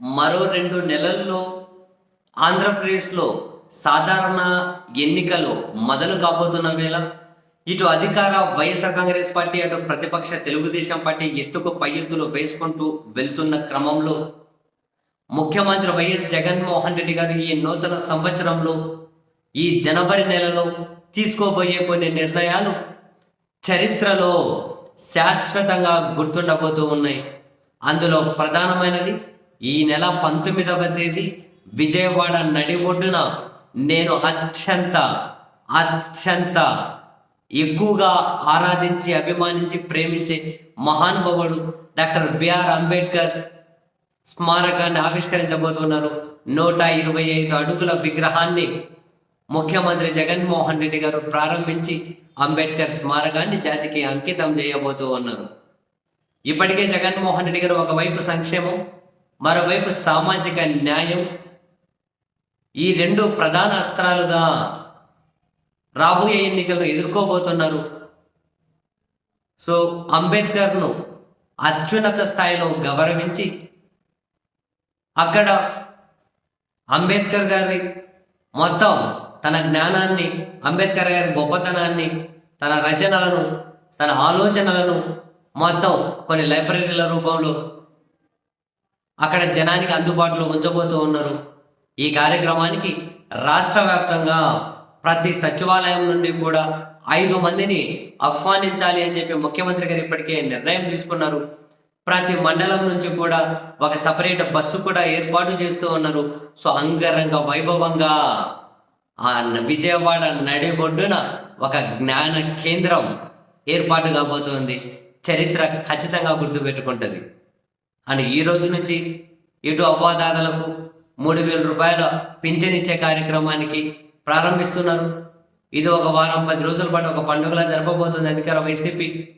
మరో రెండు నెలల్లో ఆంధ్రప్రదేశ్లో సాధారణ ఎన్నికలు మొదలు కాబోతున్న వేళ ఇటు అధికార వైఎస్ఆర్ కాంగ్రెస్ పార్టీ అటు ప్రతిపక్ష తెలుగుదేశం పార్టీ ఎత్తుకు పై ఎత్తులు వేసుకుంటూ వెళ్తున్న క్రమంలో ముఖ్యమంత్రి వైఎస్ జగన్మోహన్ రెడ్డి గారు ఈ నూతన సంవత్సరంలో ఈ జనవరి నెలలో తీసుకోబోయే కొన్ని నిర్ణయాలు చరిత్రలో శాశ్వతంగా గుర్తుండబోతూ ఉన్నాయి. అందులో ప్రధానమైనది ఈ నెల పంతొమ్మిదవ తేదీ విజయవాడ నడి ఒడ్డున నేను అత్యంత అత్యంత ఎక్కువగా ఆరాధించి అభిమానించి ప్రేమించే మహానుభావుడు డాక్టర్ బిఆర్ అంబేద్కర్ స్మారకాన్ని ఆవిష్కరించబోతున్నారు. నూట ఇరవై ఐదు అడుగుల విగ్రహాన్ని ముఖ్యమంత్రి జగన్మోహన్ రెడ్డి గారు ప్రారంభించి అంబేద్కర్ స్మారకాన్ని జాతికి అంకితం చేయబోతూ ఉన్నారు. ఇప్పటికే జగన్మోహన్ రెడ్డి గారు ఒకవైపు సంక్షేమం మరోవైపు సామాజిక న్యాయం ఈ రెండు ప్రధాన అస్త్రాలుగా రాబోయే ఎన్నికలను ఎదుర్కోబోతున్నారు. సో అంబేద్కర్ను అత్యున్నత స్థాయిలో గౌరవించి అక్కడ అంబేద్కర్ గారి మొత్తం తన జ్ఞానాన్ని అంబేద్కర్ గారి గొప్పతనాన్ని తన రచనలను తన ఆలోచనలను మొత్తం కొన్ని లైబ్రరీల రూపంలో అక్కడ జనానికి అందుబాటులో ఉంచబోతూ ఉన్నారు. ఈ కార్యక్రమానికి రాష్ట్ర వ్యాప్తంగా ప్రతి సచివాలయం నుండి కూడా ఐదు మందిని ఆహ్వానించాలి అని చెప్పి ముఖ్యమంత్రి గారు ఇప్పటికే నిర్ణయం తీసుకున్నారు. ప్రతి మండలం నుంచి కూడా ఒక సపరేట్ బస్సు కూడా ఏర్పాటు చేస్తూ ఉన్నారు. సో అంగరంగ వైభవంగా ఆ విజయవాడ నడిబొడ్డున ఒక జ్ఞాన కేంద్రం ఏర్పాటు కాబోతోంది. చరిత్ర ఖచ్చితంగా గుర్తుపెట్టుకుంటుంది. అండ్ ఈ రోజు నుంచి ఇటు అవ్వాదాతలకు మూడు వేల రూపాయల పింఛన్ ఇచ్చే కార్యక్రమానికి ప్రారంభిస్తున్నారు. ఇది ఒక వారం పది రోజుల పాటు ఒక పండుగలా జరపబోతుంది అధికార వైసీపీ.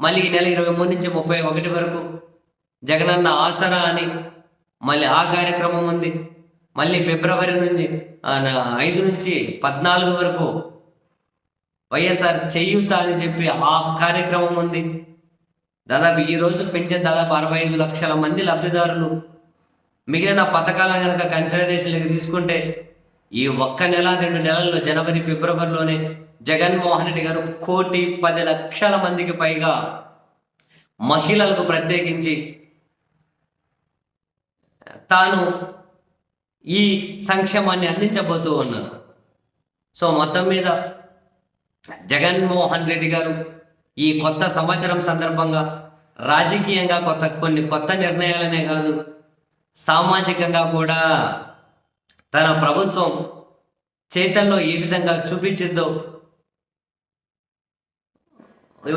మళ్ళీ ఈ నెల ఇరవై మూడు నుంచి ముప్పై ఒకటి వరకు జగనన్న ఆసరా అని మళ్ళీ ఆ కార్యక్రమం ఉంది. మళ్ళీ ఫిబ్రవరి నుంచి ఆ, ఐదు నుంచి పద్నాలుగు వరకు వైఎస్ఆర్ చేయూత అని చెప్పి ఆ కార్యక్రమం ఉంది. దాదాపు ఈ రోజు పెంచిన దాదాపు అరవై ఐదు లక్షల మంది లబ్ధిదారులు. మిగిలిన పథకాలను కనుక కన్సిడరేషన్లోకి తీసుకుంటే ఈ ఒక్క నెల రెండు నెలల్లో జనవరి ఫిబ్రవరిలోనే జగన్మోహన్ రెడ్డి గారు కోటి పది లక్షల మందికి పైగా మహిళలకు ప్రత్యేకించి తాను ఈ సంక్షేమాన్ని అందించబోతూ ఉన్నారు. సో మొత్తం మీద జగన్మోహన్ రెడ్డి గారు ఈ కొత్త సంవత్సరం సందర్భంగా రాజకీయంగా కొత్త కొన్ని కొత్త నిర్ణయాలనే కాదు సామాజికంగా కూడా తన ప్రభుత్వం చేతల్లో ఏ విధంగా చూపించిందో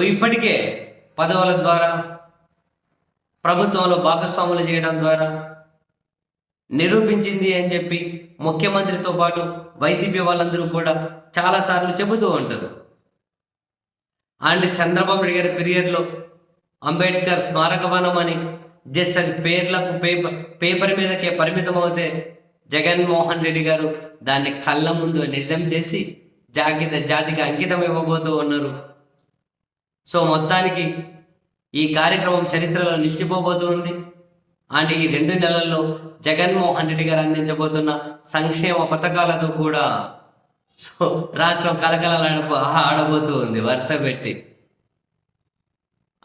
ఇప్పటికే పదవుల ద్వారా ప్రభుత్వంలో భాగస్వాములు చేయడం ద్వారా నిరూపించింది అని చెప్పి ముఖ్యమంత్రితో పాటు వైసీపీ వాళ్ళందరూ కూడా చాలాసార్లు చెబుతూ ఉంటారు. అండ్ చంద్రబాబు నాయుడు గారి పీరియడ్లో అంబేద్కర్ స్మారక వనం అని జస్ట్ అది పేర్లకు పేపర్ పేపర్ మీదకే పరిమితం అవుతే జగన్మోహన్ రెడ్డి గారు దాన్ని కళ్ళ ముందు నిజం చేసి జాగ్రత్త జాతికి అంకితం ఇవ్వబోతూ ఉన్నారు. సో మొత్తానికి ఈ కార్యక్రమం చరిత్రలో నిలిచిపోబోతుంది అండ్ ఈ రెండు నెలల్లో జగన్మోహన్ రెడ్డి గారు అందించబోతున్న సంక్షేమ పథకాలతో కూడా సో రాష్ట్రం కలకలలాడబో ఆడబోతూ ఉంది వరుస పెట్టి.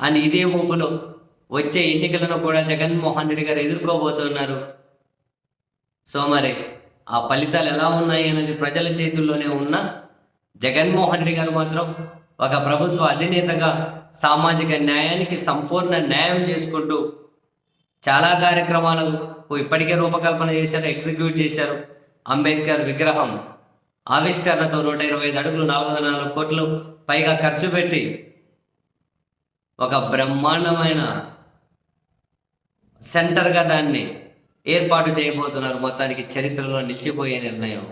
అండ్ ఇదే ఊపులో వచ్చే ఎన్నికలను కూడా జగన్మోహన్ రెడ్డి గారు ఎదుర్కోబోతున్నారు. సో మరి ఆ ఫలితాలు ఎలా ఉన్నాయి అనేది ప్రజల చేతుల్లోనే ఉన్న జగన్మోహన్ రెడ్డి గారు మాత్రం ఒక ప్రభుత్వ అధినేతగా సామాజిక న్యాయానికి సంపూర్ణ న్యాయం చేసుకుంటూ చాలా కార్యక్రమాలు ఇప్పటికే రూపకల్పన చేశారు ఎగ్జిక్యూట్ చేశారు. అంబేద్కర్ విగ్రహం ఆవిష్కరణతో నూట ఇరవై ఐదు అడుగులు నాలుగు వందల నాలుగు కోట్లు పైగా ఖర్చు పెట్టి ఒక బ్రహ్మాండమైన సెంటర్గా దాన్ని ఏర్పాటు చేయబోతున్నారు. మొత్తానికి చరిత్రలో నిలిచిపోయే నిర్ణయం.